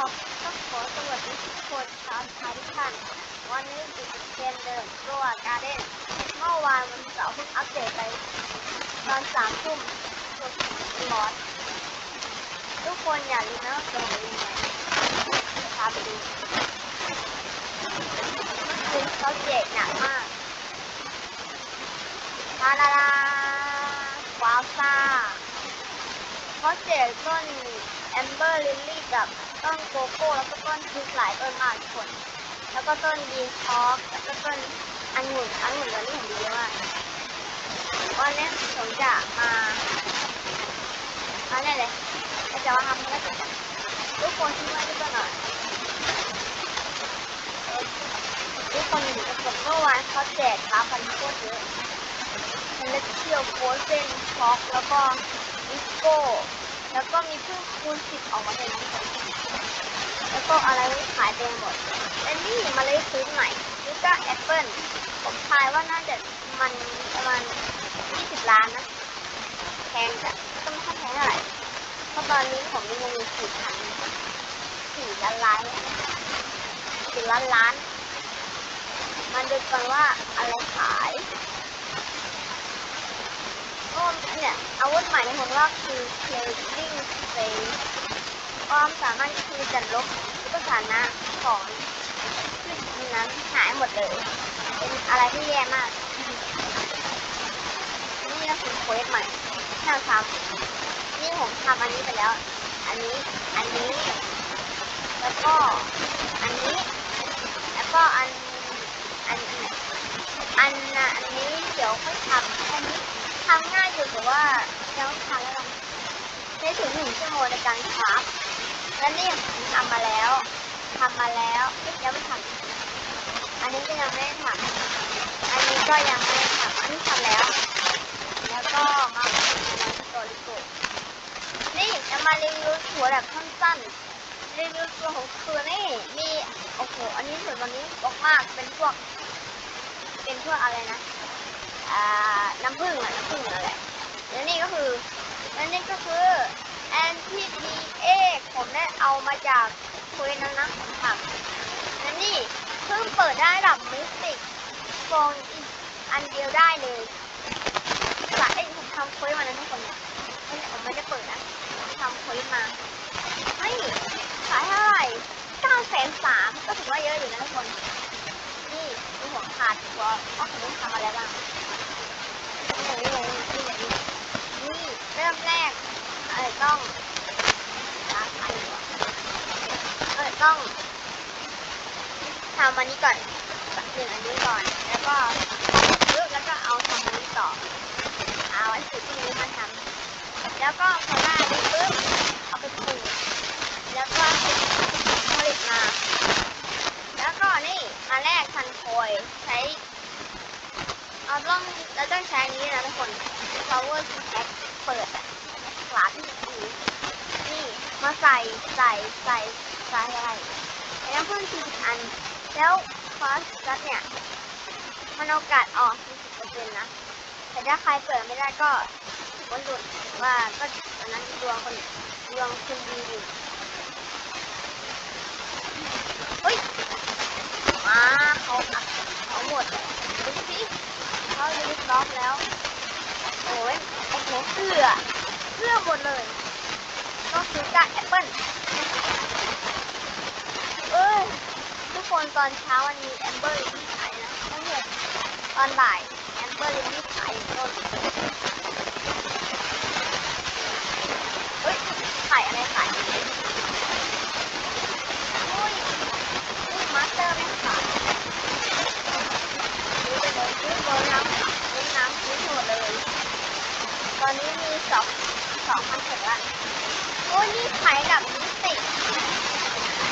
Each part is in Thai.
ขอต้องขอสวัสดีทุกคนชาวไทยทุกท่านวันนี้อยู่กับเกมเดิมตัวการ์เด้นเมื่อวานวันเสาร์เพิ่งอัปเดตไปตอนสามทุ่มสดร้อนทุกคนอย่าลืมนะเกมนี้ไงจะพาไปดูมื่อคืนเขาแจกหนักมากลาลาลาว้าวซ่าเขาแจกต้นแอมเบอร์ลิลลี่กับ ต้นโกโก้แล้วก็ต้นพริกหลายต้นมากคน แล้วก็ต้นบีนทอกแล้วก็ต้นอังุ่นอังุ่นตอนนี้ผมดีมากวันนี้ผมจะมามาเนี่ยเลยเราจะมาทำภารกิจกันทุกคนช่วยด้วยหน่อยทุกคนอยู่กับผมเมื่อวานเขาแจกค้าพันโคตรเยอะเป็นเลเชียวโฟเซนช็อกแล้วก็ดิสโก้แล้วก็มีพึ่งคูณสิบออกมาเลยนะ แล้วก็อะไรขายเต็มหมดและนี่มาเลยซื้อใหม่นี่ก็แอปเปิลผมทายว่าน่าจะมันประมาณยี่สิบล้านนะ แพงจ้ะก็ไม่ค่อยแพงเท่าไหร่เพราะตอนนี้ผมมีเงินอยู่สี่พันสี่ล้านล้านสี่ล้านล้านมาดูกันว่าอะไรขายก็เนี่ยอาวุธใหม่ในผมว่าคือ Clearing Space ความสามารถคือจัดลบทุกสถานะของที่นั้นหายหมดเลย เป็นอะไรที่แย่มากนี่ก็คือเควสใหม่ที่เราทำนี่ผมทำอันนี้ไปแล้ว อันนี้ อันนี้ แล้วก็ อันนี้ แล้วก็อัน อันอันอันนี้เดี๋ยวค่อยทำอันนี้ทำง่ายอยู่แต่ว่ายังไม่ทำแล้วกันใช้ถึงหนึ่งชั่วโมงในการคราฟ และนี่ทำมาแล้วทำมาแล้วเอ๊ะยังไม่ทำอันนี้ก็ยังไม่ได้ทำอันนี้ก็ยังไม่ได้ทำอันนี้ทำแล้ว แล้วก็มาโตลิโกนี่จะมารีวิวหัวแบบสั้นๆรีวิวตัวของคือนี่มีโอ้โหอันนี้ส่วนวันนี้บอกมากเป็นพวก เป็นพวกอะไรนะอ่าน้ำผึ้งอะน้ำผึ้งนั่นแหละแล้วนี่ก็คือแล้วนี่ก็คือ แอนทีดีเอผมได้เอามาจากคุยนันนะผมทำแล้วนี่เพิ่งเปิดได้ระดับมิสติกฟองอีกอันเดียวได้เลยหลังไอ้ผมทำคุยมานะทุกคนเนี่ยผมไม่ได้เปิดนะทำคุยมาไม่ขายเท่าไหร่เก้าแสนสามก็ถือว่าเยอะอยู่นะทุกคน นี่ดูหัวขาดหัวว่าผมต้องทำอะไรบ้างอย่างนี้อย่างนี้อย่างนี้นี่เริ่มแรก เออต้องล้างอันก่อนเออต้องทำอันนี้ก่อนหนึ่งอันนี้ก่อน แล้วก็ปึ๊บแล้วก็เอาทำอันนี้ต่อ เอาไว้สุดที่นี้มาทำแล้วก็พอได้ปึ๊บเอาไปปลูกแล้วก็ผลิตมา แล้วก็นี่มาแรกทันโคยใช้เราต้องเราต้องใช้นี้นะทุกคน power pack เปิดอะฝาที่ดี นี่ใส่ใส่ใส่ใส่อะไรแล้วเพิ่งสี่สิบอัน แล้วฟอสกัสเนี่ยมันโอกาสออกสี่สิบเปอร์เซ็นต์นะ แต่ถ้าใครเปิดไม่ได้ก็วันหลุดว่าก็ตอนนั้นดวงคนดวงคุณดีอยู่เฮ้ยมาเขาอัดเขาหมดดูสิเขาลิสล็อกแล้ว โอ้ยโอ้โหเกลือเกลือหมดเลย ก็คือกาแอปเปิ้ลเอ้ยทุกคนตอนเช้าวันนี้แอมเบอร์ลิลลี่ขายนะไม่เหมือนตอนบ่ายแอมเบอร์ลิลลี่ขายต้นเฮ้ยขายอะไรขายโอ้ยนี่มาสเตอร์ไม่ขาย ซื้อไปเลยซื้อเบอร์น้ำซื้อน้ำซื้อหมดเลย ตอนนี้มีสองสองพันเจ็ดละโอ้ยนี่ขายแบบมิติ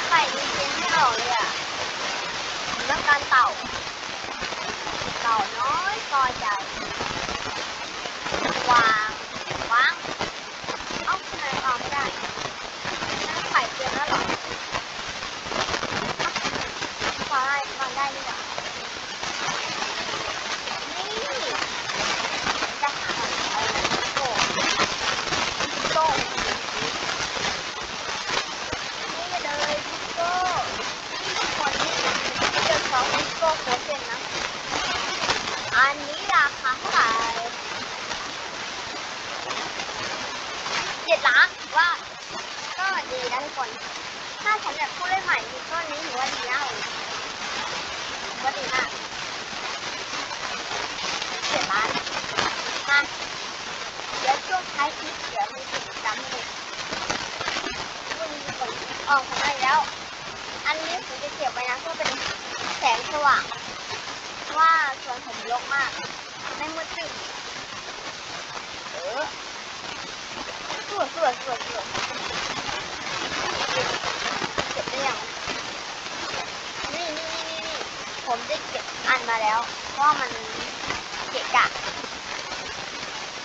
ไข่มีเจนไม่ออกเลยอะแล้วการเต่า เต่าน้อยกอใหญ่วางวางเอ้าทำไมวางไม่ได้นั่นไข่เจนแล้วเหรอเอ้าวางได้วางได้นี่หว่า นี่จะหาอะไรโต้โต้นี่เลย คน ถ้าสำหรับผู้เล่นใหม่มีต้นนี้ถือว่าดีนะผมถือว่าดีมากเจ็ดล้านมาเดี๋ยวช่วงท้ายคลิปเดี๋ยวมีกิจกรรมให้ดูวันนี้คนออกมาแล้ว อันนี้ผมจะเก็บไว้นะเพื่อเป็นแสงสว่างเพราะว่าส่วนผมรกมาก ไม่มืดตึ๊บเออ สวยสวยสวยสวยเก็บได้ยังนี่นี่นี่นี่นี่ผมได้เก็บอันมาแล้วเพราะว่ามันเกะกะ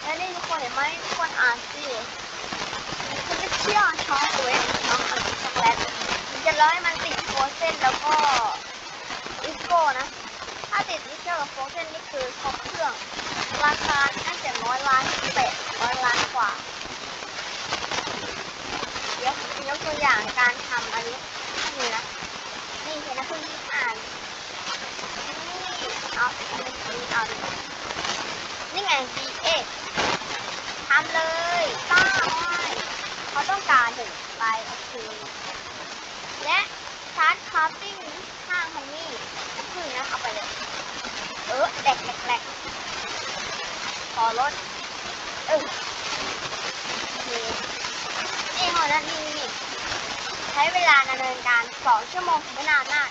แล้วนี่ทุกคนเห็นไหมทุกคนอ่านสิคุณจะเชื่อช็อกโกแลตช็อกโกแลตช็อกโกแลตมันจะร้อยมันติดโฟเซนแล้วก็อิสโก้นะ ถ้าติดอิสโก้กับโฟเซนนี่คือครบเครื่อง ราคาน่าจะร้อยล้านแปดร้อยล้านกว่า กตัวอย่างการทำอันนี้ให้ดูนะนี่เห็นนะเพิ่อ่านนี่เอาอันนี้เอานี่ไง D A ทำเลยป้าเขาต้องการหนึ่งใบโอเคและชาร์จคาร์ปิ้งข้างฮันนี่พึ่งนะเอาไปเลย เออแหลกแหลกแหลกขอรถเออ นี่เขานะนี่นี่ใช้เวลาดำเนินการสองชั่วโมงถึงไม่นานมาก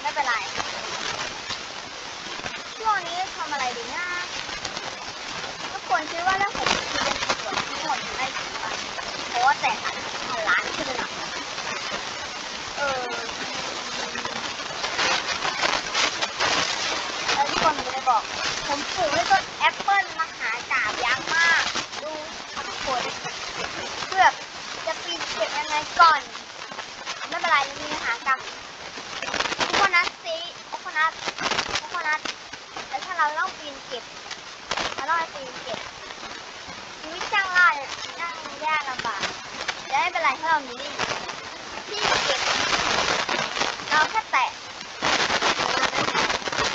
ไม่เป็นไร ช่วงนี้ทำอะไรดีนะทุกคนคิดว่าถ้าผมคิดเป็นส่วนทั้งหมดได้กี่บาทเพราะว่าแต่หันพันล้านขึ้นอะเออแล้วทุกคนจะได้บอก ผมปลูกด้วยต้นแอปเปิ้ลมหากาบยักษ์มาก ดูทุกคนเพื่อจะปีนเก่อน ไม่เป็นไรมีมหากับทุกคนนะซีโอคนัทโอคนัทแล้วถ้าเราต้องปีนเก็บเราต้องปีนเก็บชีวิตช่างล่าจ้างยากลำบากแต่ไม่เป็นไรถ้าเรามีนี่ที่เก็บเราแค่แตะ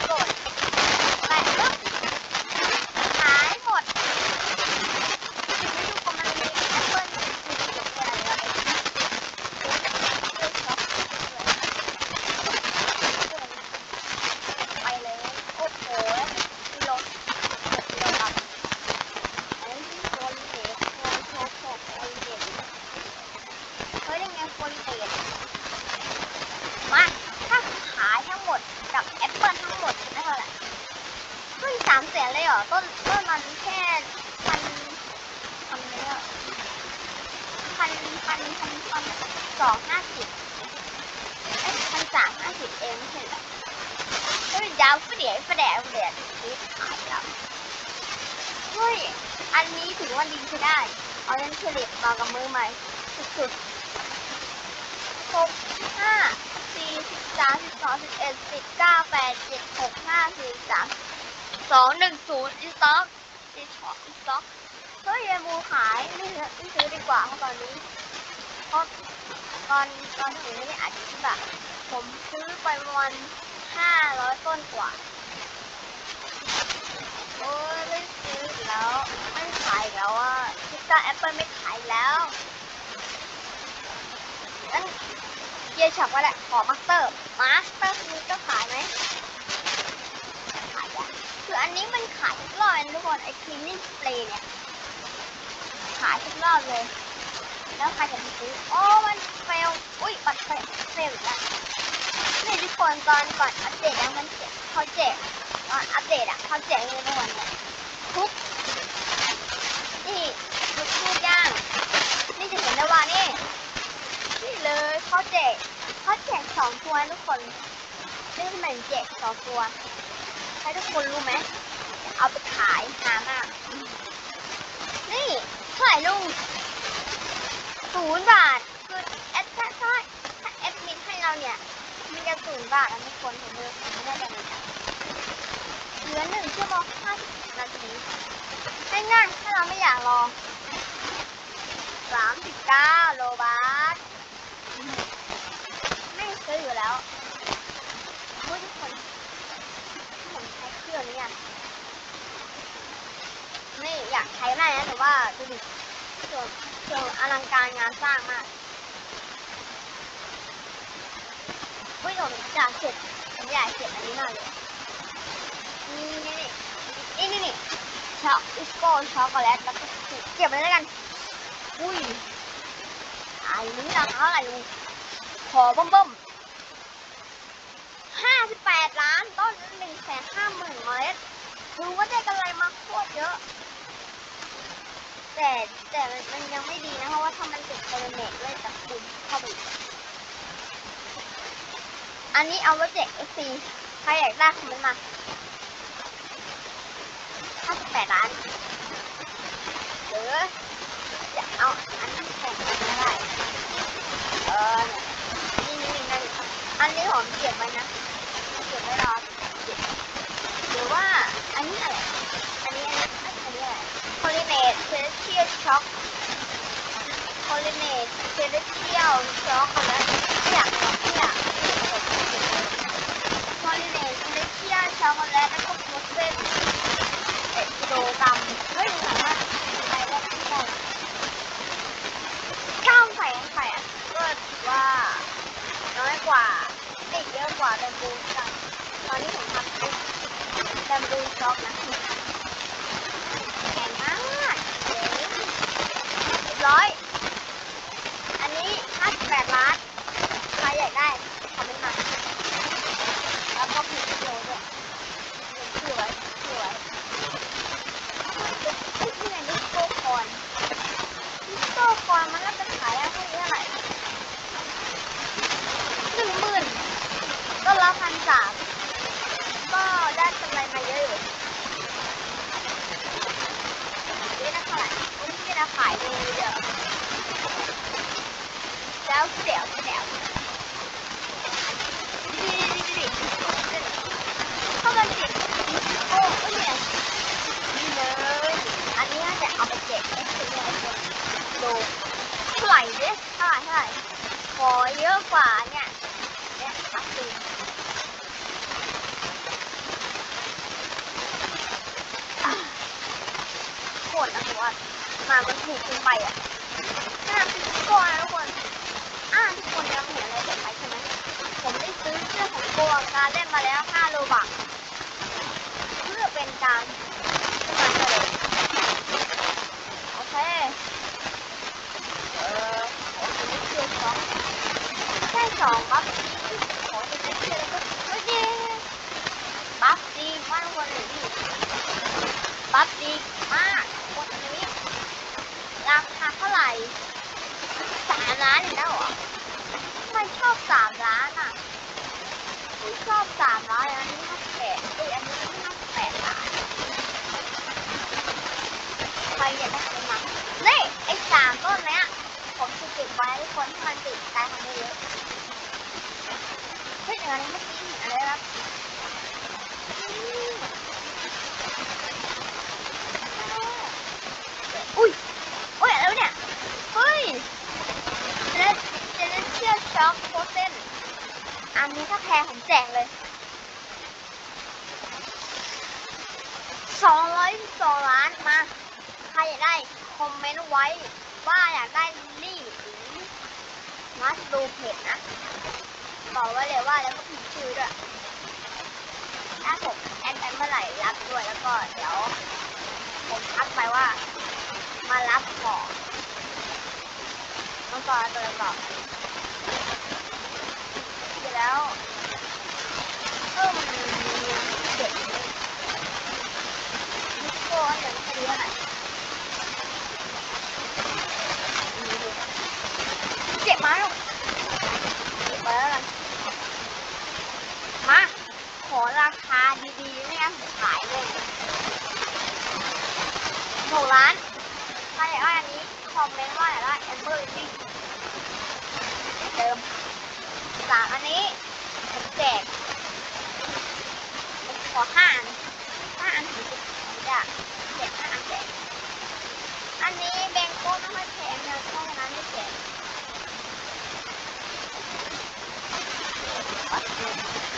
กดแตะปุ๊บหายหมดไม่ดูคนมันมีแอปเปิ้ลมีเก็บอะไรอะไรไปเลย โอ้โหมีรถมีรถรับไอ้โฟลิเดตโฟลิโฟโฟโฟลิเดตเฮ้ยยังไงโฟลิเดตมาถ้าขายทั้งหมดกับแอปเปิลทั้งหมดได้เท่าไหร่เฮ้ยสามแสนเลยเหรอ ต้นต้นมันแค่พันพันเนี่ยพันพันพันพันสองห้าสิบเอ้ยพันสามห้าสิบเองไม่ใช่เหรอ เฮ้ยยาวเฟียดเฟียดเฟียดนี่ขายแล้วเฮ้ย อันนี้ถือว่าดีใช้ได้ เอาเล่นเฉลี่ยมากับมือใหม่สุดๆหกห้าสี่สิบสามสิบสองสิบ เอ็ดสิบเก้าแปดเจ็ดหกห้าสี่สามสองหนึ่งศูนย์อีสต็อกอีสต็อกอีสต็อกเฮ้ยยายบูขายไม่ซื้อไม่ซื้อดีกว่าเพราะตอนนี้เพราะตอนตอนถึงไม่ได้อัดคลิปอะผมซื้อไปประมาณห้าร้อยต้นกว่าโอ้ยไม่ซื้อแล้วไม่ขายแล้วอะพิซซ่าแอปเปิลไม่ขายแล้วงั้น เยช็อปก็ได้ขอมาสเตอร์ มาสเตอร์นี้ก็ขายไหมขายอะคืออันนี้มันขายทุกรอบเลยนะทุกคน ไอครีมนิ่สเปรย์เนี่ย ขายทุกรอบเลย แล้วใครจะไปซื้อโอ้มันเฟล อุ้ยปัดเฟลเฟลอีกแล้วนี่ทุกคนตอนก่อนอัปเดตนะมันแจกเขาแจกตอนอัปเดตอะเขาแจกเลยทุกคนเนี่ยทุกนี่ทุกทุกอย่างนี่จะเห็นได้ว่านี่นี่เลยเขาแจก เขาแจกสองตัวทุกคนนี่ทำไมถึงแจกสองตัว ให้ทุกคนรู้ไหม เอาไปขายหามาก นี่เท่าไหร่ลุงศูนย์บาท คือแอดถ้าถ้าถ้าแอดมินให้เราเนี่ย มันจะศูนย์บาทนะทุกคนผมเลยผมไม่ได้แบบนี้เหลือหนึ่งชั่วโมงห้าสิบนาทีง่ายๆถ้าเราไม่อยากรอสามสิบเก้าโลบา ล้วมื่อทุกคนผมใช้เครื่องนี้ยังไม่อยากใช้มากนะแต่ว่าดูดิส่วนส่วนอลังการงานสร้างมากเฮ้ยผมจะากเก็บผมอยากเก็บอันนี้มากเลยนี่นี่นี่นี่นี่ช็อกอิสโก้ช็อกโกแลตแล้วก็เก็บไปแล้วกันอุ้ยอันนี้ราคาอะไรขอเบิ่ม ดล้านต้นหนึ่งแสนห้าหมื่นเมล็ดถือว่าได้กำไรมาโคตรเยอะ แต่แต่มันยังไม่ดีนะเพราะว่าถ้ามันติดโควิดด้วยจะคุ้มเข้าไปอันนี้เอาไว้แจกเอฟซีใครอยากได้คอมเมนต์มาห้าสิบแปดล้านหรือจะเอาอันนี้แปดก็ได้ เออ นี่นี่นี่นั่นอันนี้หอมเก็บไว้นะ ว่าอันนี้อะไร อันนี้อันนี้อันนี้อะไร polymate celestial shock polymate celestial shock นะอยากอยากพอลิเนตเซเลเชียช็อคโกแลตแล้วก็มูสเซ่เอ็ดโดกรัมเฮ้ยหนัมา วแจ๋วแจ๋วดิดิดิดิเข้ากันสิโอ้โหเนี่ยนี่เลย อันนี้น่าจะเอาไปแจกให้คนในคนโลเท่าไหร่ดิเท่าไหร่เท่าไหร่ขอเยอะกว่าเนี่ยเนี่ยครับจริงโคตรนะตัวมามันถูกขึ้นไปอะห้าสิดกว่า ทุกคนกำลังเห็นอะไรผมไปใช่ไหมผมได้ซื้อเสื้อของโกอาการเล่นมาแล้ว5โลบาท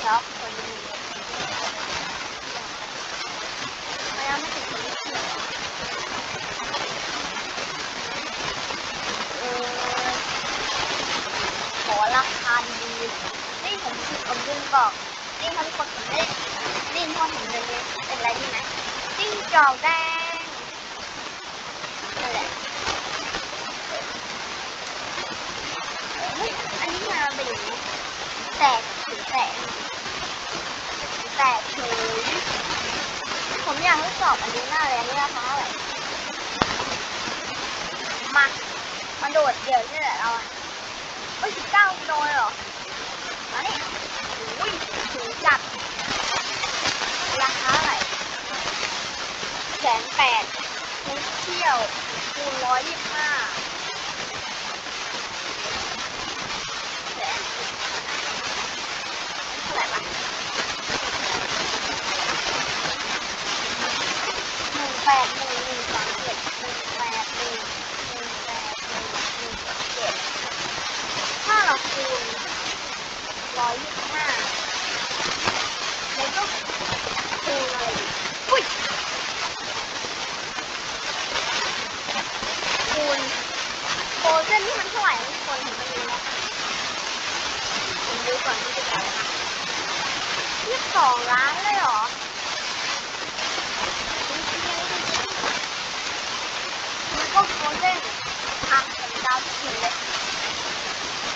ขอราคาดีนี่ผมถือผมยืนบอกนี่ครับทุได้ดิ้นพ่อผมเลยเป็นอะไรดีไหมจิ้งจอกแดงนั่นแหลมาเป็นแตกถึงแตก ตกเฉยผมอยากทดสอบอันนี้มากเลยอันนี้ราคาเท่าไรมามาโดดเดี่ยวนี่แหละเราอะเอ้ยสิบเก้ากิโลเลยเหรอ มาเนี่ยอุ้ยถึงจัด ราคาเท่าไรแสนแปดคูณเที่ยวคูณร้อยยี่สิบห้าแสนเท่าไหร่วะหนึ่ง แปดหนึ่งหนึ่งสองเจ็ดหนึ่งแปดหนึ่งหนึ่งแปดหนึ่งหนึ่งเจ็ดถ้าเราคูณร้อยยี่สิบห้าแล้วก็คูณอะไรอุ้ยคูณโคเส้นนี่มันเท่าไหร่ทุกคนผมไม่รู้นะผมดูก่อนที่จะไรนะยี่สิบสองล้านเลยเหรอมัน ก็โคเส้นอะผมดาวถึงเลย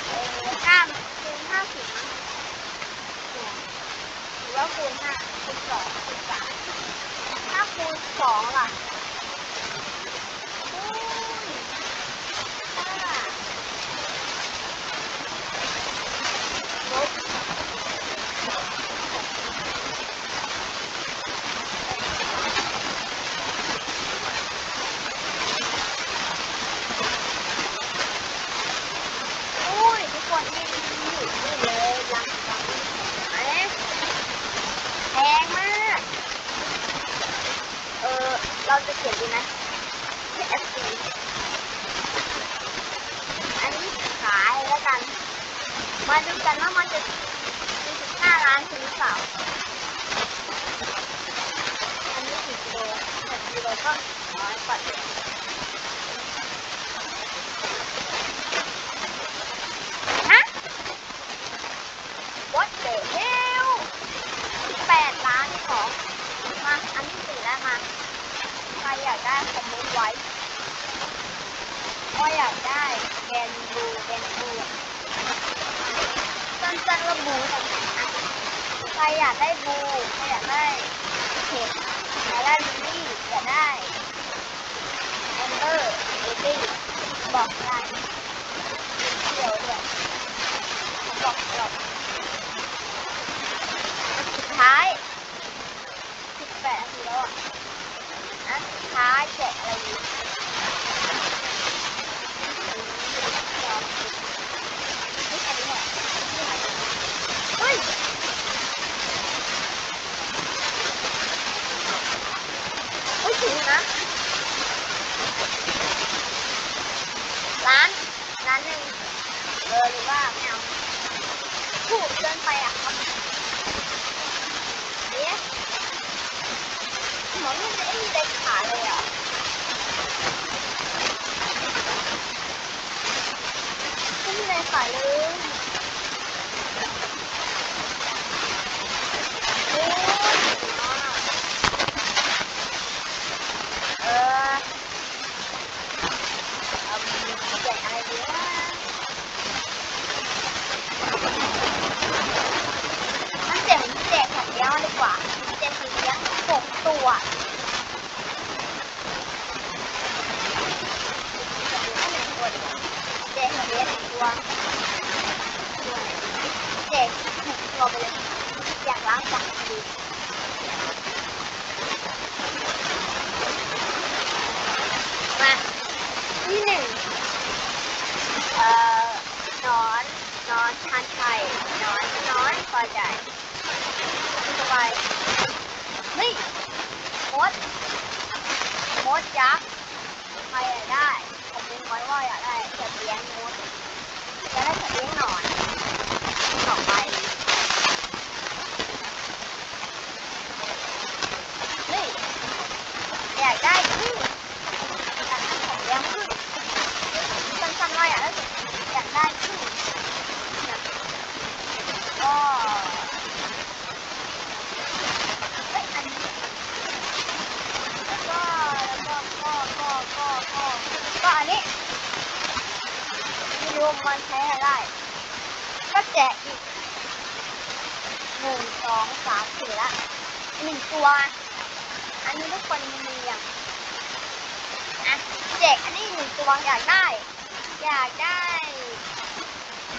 เออห้าคูณห้าสิบมั้งเนี่ยหรือว่าคูณห้าคูณสองคูณสามถ้าคูณสองล่ะคูณห้าลบอุ้ยทุกคนนี่นี่นี่เลยลังลังเอ๊ะแพงมาก เออ เราจะเขียนดีไหม KFC อันนี้ขายแล้วกัน มาดูกันว่ามันจะ45ล้านจริงหรือเปล่า อันนี้กี่กิโลแต่กิโลก็น้อยกว่าเดิมฮะ What the hell 8ล้านนี่ของมา อันที่สี่แล้วมาใครอยากได้คอมเมนต์ไว้ว่าอยากได้แกนบูแกนบูสั้นๆว่าบูตรงไหนนะใครอยากได้บูใครอยากได้เห็ดอยากได้ลิลลี่อยากได้แอมเบอร์เอตี้บอกได้เดี๋ยวด้วยบอกบอกสุดท้าย นาทีแล้วอะค้าแจกอะไรดีนี่อันนี้แหละเฮ้ย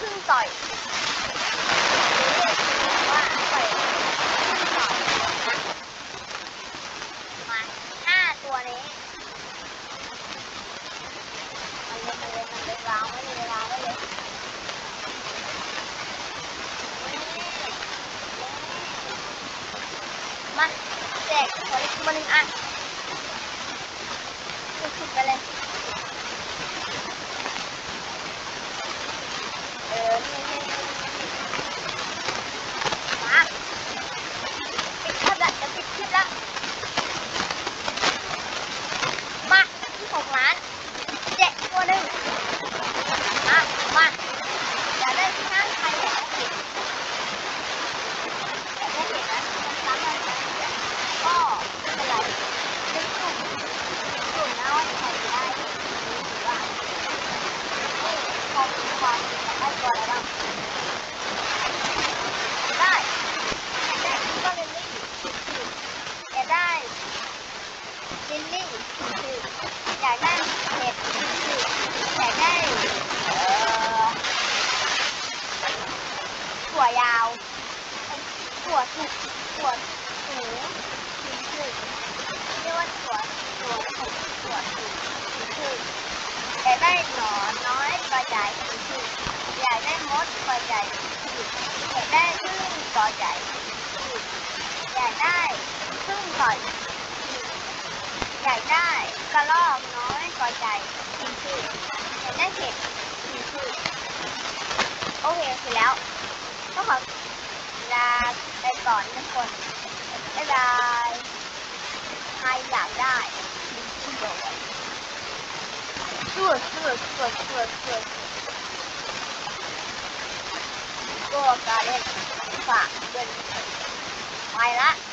พึ่งต่อยว่าต่อยพึ่งต่อยมาห้าตัวนี้มันเลยมันเลยมันเลยวางไว้เลยวางไว้เลยมาแจกขอเล็กตัวหนึ่งอันสุดๆไปเลย เออนี่นี่นี่มาปิดคลิปละจะปิดคลิปละมาที่หกล้านแจกตัวหนึ่งมามาอยากได้ที่ห้าใครอยากได้เห็นอยากได้เห็นนะซ้ำๆกันก็ไม่เป็นไรไม่สุ่มสุ่มนะว่าใครจะได้หรือว่านี่พอมีความได้ตัวอะไรบ้าง ได้อยากได้ก็ลิลลี่อยากได้ลิลลี่คืออยากได้เห็ดคืออยากได้เอ่อถั่วยาวถั่ วดหูปวดหูถึงถึงเรียกว่าปวดปวดหูปวดหูถึงถึงแต่ได้หนอนน้อยก็ใหญ่ถึงถึงใหญ่ได้มดก็ใหญ่ถึงถึงอยากได้พึ่นก็ใหญ่ถึงถึงอยากได้พึ่งก็ใหญ่ใหญ่ได้กระรอกน้อยก็ใหญ่ถึงถึงใหญ่ได้เห็ดถึงถึงโอเคเสร็จแล้วก็ขอ ลาไปก่อนทุกคนบ๊ายบายใครอยากได้ที่โดนช่วยช่วยช่วยช่วยช่วยก็การเล่นฝากเดินไปละ